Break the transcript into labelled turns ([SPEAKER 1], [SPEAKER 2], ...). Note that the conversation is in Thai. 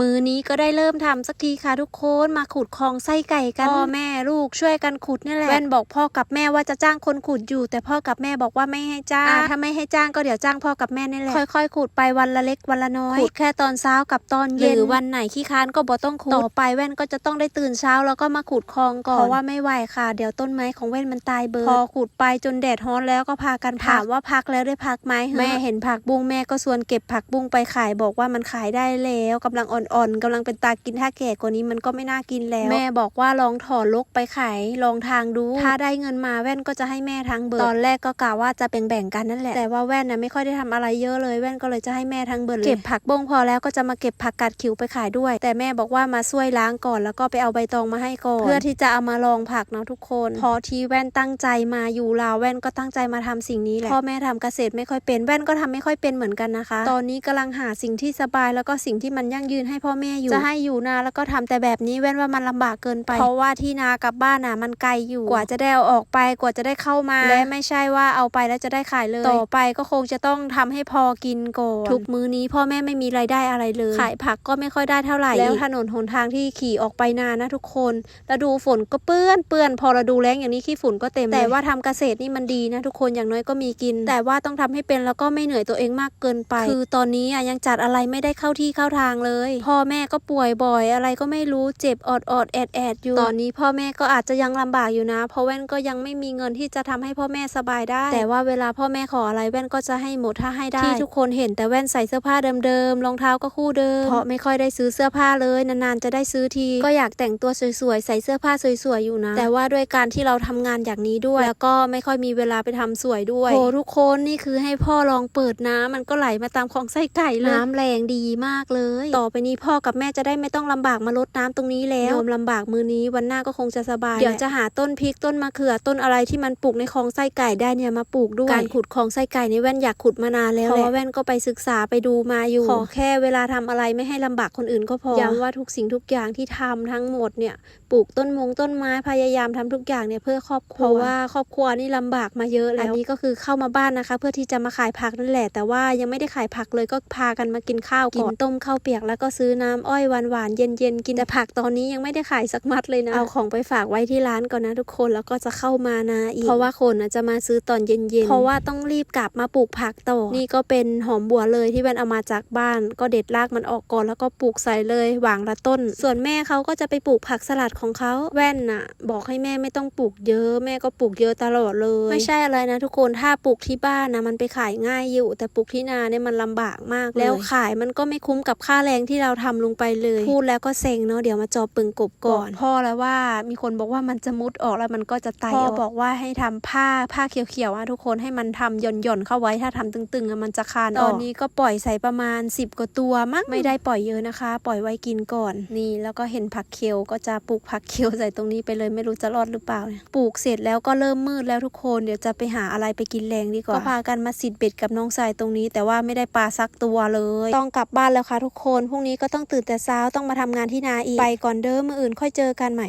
[SPEAKER 1] มือนี้ก็ได้เริ่มทำสักทีค่ะทุกคนมาขุดคลองไส้ไก่กันพ่อแม่ลูกช่วยกันขุดนี่แหละแว่นบอกพ่อกับแม่ว่าจะจ้างคนขุดอยู่ แต่พ่อกับแม่บอกว่าไม่ให้จ้างอ่าถ้าไม่ให้จ้างก็เดี๋ยวจ้างพ่อกับแม่นี่แหละค่อยๆขุดไปวันละเล็กวันละน้อยขุดแค่ตอนเช้ากับตอนเย็นหรือวันไหนขี้ค้านก็บ่ต้องขุดต่อไปแว่นก็จะต้องได้ตื่นเช้าแล้วก็มาขุดคลองก่อนเพราะว่าไม่ไหวค่ะ เดี๋ยวต้นไม้ของแว่นมันตายเบิดพอขุดไปจนแดดร้อนแล้วก็พากันถามว่าพักแล้วได้พักไหมแม่เห็นผักบุ้งแม่ก็ชวนเก็บผักบุ้งไปขายบอกว่ามันขายได้แล้วกำลังอ่อนๆกำลังเป็นตากินถ้าแก่กว่านี้มันก็ไม่น่ากินแล้ว แม่บอกว่าลองถอดลกไปขายลองทางดู ถ้าได้เงินมาแว่นก็จะให้แม่ทั้งเบิดตอนแรกก็กะว่าจะแบ่งๆกันนั่นแหละ แต่ว่าแว่นน่ะไม่ค่อยได้ทำอะไรเยอะเลยแว่นก็เลยจะให้แม่ทั้งเบิดเลยเก็บผักบุ้งพอแล้วก็จะมาเก็บผักกาดขิวไปขายด้วย แต่แม่บอกว่ามาช่วยล้างก่อน แล้วก็ไปเอาใบตองมาให้ก่อน เพื่อที่จะเอามาลองผักเนาะทุกคน พอที่แว่นตั้งใจมาอยู่ลาวแว่นก็ตั้งใจมาทำสิ่งนี้แหละพ่อแม่ทำเกษตรไม่ค่อยเป็นแว่นก็ทำไม่ค่อยเป็นเหมือนกันนะคะ ตอนนี้กำลังหาสิ่งที่สบายแล้วก็สิ่งที่มันยั่งยืนให้พ่อแม่อยู่ จะให้อยู่นาแล้วก็ทำแต่แบบนี้แว่นว่ามันลำบากเกินไป เพราะว่าที่นากับบ้านน่ะมันไกลอยู่ กว่าจะได้เอาออกไปกว่าจะได้เข้ามา และไม่ใช่ว่าเอาไปแล้วจะได้ขายเลย ต่อไปก็คงจะต้องทำให้พอกินก่อนทุกมื้อนี้พ่อแม่ไม่มีรายได้อะไรเลย ขายผักก็ไม่ค่อยได้เท่าไหร่ แล้วถนนหนทางที่ขี่ออกไปนานะทุกคนแล้วดูฝนก็เปื้อนเปื้อนพอเราดูแล้งอย่างนี้ขี้ฝุ่นก็เต็ม แต่ว่าทำเกษตรนี่มันดีนะทุกคนอย่างน้อยก็มีกิน แต่ว่าต้องทำให้เป็นแล้วก็ไม่เหนื่อยตัวเองมากเกินไป คือตอนนี้อะยังจัดอะไรไม่ได้เข้าที่เข้าทางเลยพ่อแม่ก็ป่วยบ่อย อะไรก็ไม่รู้เจ็บออดออดแอดแอดอยู่ตอนนี้พ่อแม่ก็อาจจะยังลำบากอยู่นะ เพราะแว่นก็ยังไม่มีเงินที่จะทำให้พ่อแม่สบายได้ แต่ว่าเวลาพ่อแม่ขออะไรแว่นก็จะให้หมดถ้าให้ได้ที่ทุกคนเห็นแต่แว่นใส่เสื้อผ้าเดิมๆรองเท้าก็คู่เดิม เพราะไม่ค่อยได้ซื้อเสื้อผ้าเลยนานๆจะได้ซื้อที ก็อยากแต่งตัวสวยๆใส่เสื้อผ้าสวยๆอยู่นะ แต่ว่าด้วยการที่เราทำงานอย่างนี้ด้วย แล้วก็ไม่ค่อยมีเวลาไปทำสวยด้วยโหทุกคนนี่คือให้พ่อลองเปิดน้ำมันก็ไหลมาตามคลองไส้ไก่เลยน้ำแรงดีมากเลย ต่อไปนี้พ่อกับแม่จะได้ไม่ต้องลำบากมาลดน้ำตรงนี้แล้วยอมลำบากมือนี้วันหน้าก็คงจะสบาย เดี๋ยวจะหาต้นพริกต้นมะเขือต้นอะไรที่มันปลูกในคลองไส้ไก่ได้เนี่ยมาปลูกด้วย การขุดคลองไส้ไก่ในแว่นอยากขุดมานานแล้วเพราะว่าแว่นก็ไปศึกษาไปดูมาอยู่ ขอแค่เวลาทำอะไรไม่ให้ลำบากคนอื่นก็พอย้ำว่าทุกสิ่งทุกอย่างที่ทำทั้งหมดเนี่ยปลูกต้นมงต้นไม้พยายามทำทุกอย่างเนี่ยเพื่อครอบครัวเพราะว่าครอบครัวนี่ลำบากมาเยอะแล้วอันนี้ก็คือเข้ามาบ้านนะคะ เพื่อที่จะมาขายผักนั่นแหละ แต่ว่ายังไม่ได้ขายผักเลยก็พากันมากินข้าวก่อนกินต้มข้าวเปียกแล้วก็ซื้อน้ำอ้อยหวานหวานๆเย็นเย็นๆกินแต่ผักตอนนี้ยังไม่ได้ขายสักมัดเลยนะเอาของไปฝากไว้ที่ร้านก่อนนะทุกคนแล้วก็จะเข้ามานาอีกเพราะว่าคนน่ะจะมาซื้อตอนเย็นเย็นเพราะว่าต้องรีบกลับมาปลูกผักต่อนี่ก็เป็นหอมบัวเลยที่แว่นเอามาจากบ้าน ก็เด็ดรากมันออกก่อนแล้วก็ปลูกใส่เลยหวางละต้น ส่วนแม่เขาก็จะไปปลูกผักสลัดของเขาแว่นน่ะ บอกให้แม่ไม่ต้องปลูกเยอะแม่ก็ปลูกเยอะตลอดเลย ไม่ใช่อะไรนะทุกคนถ้าปลูกที่บ้านนะมันไปขายง่ายอยู่ แต่ปลูกที่นาเนี่ยมันลำบากมากเลยแล้วขายมันก็ไม่คุ้มกับค่าแรงที่เราทำลงไปเลย พูดแล้วก็เซ็งเนาะเดี๋ยวมาจอบปึงกบก่อนพ่อแล้วว่ามีคนบอกว่ามันจะมุดออกแล้วมันก็จะไตพ่อบอกว่าให้ทำผ้าผ้าเขียวๆอะทุกคนให้มันทำหย่อนๆเข้าไว้ถ้าทำตึงๆอะมันจะคานออกตอนนี้ก็ปล่อยใส่ประมาณ 10กว่าตัวมั้งไม่ได้ปล่อยเยอะนะคะ ปล่อยไว้กินก่อนนี่ แล้วก็เห็นผักเขียวก็จะปลูกผักเขียวใส่ตรงนี้ไปเลยไม่รู้จะรอดหรือเปล่าเนี่ยปลูกเสร็จแล้วก็เริ่มมืดแล้วทุกคนเดี๋ยวจะไปหาอะไรไปกินแรงดีกว่าก็พากันมาสิดเบ็ดกับน้องสายตรงนี้ แต่ว่าไม่ได้ปลาสักตัวเลย ต้องกลับบ้านแล้วค่ะทุกคนพรุ่งนี้ก็ต้องตื่นแต่เช้าต้องมาทำงานที่นาอีกไปก่อนเด้อมืออื่นค่อยเจอกันใหม่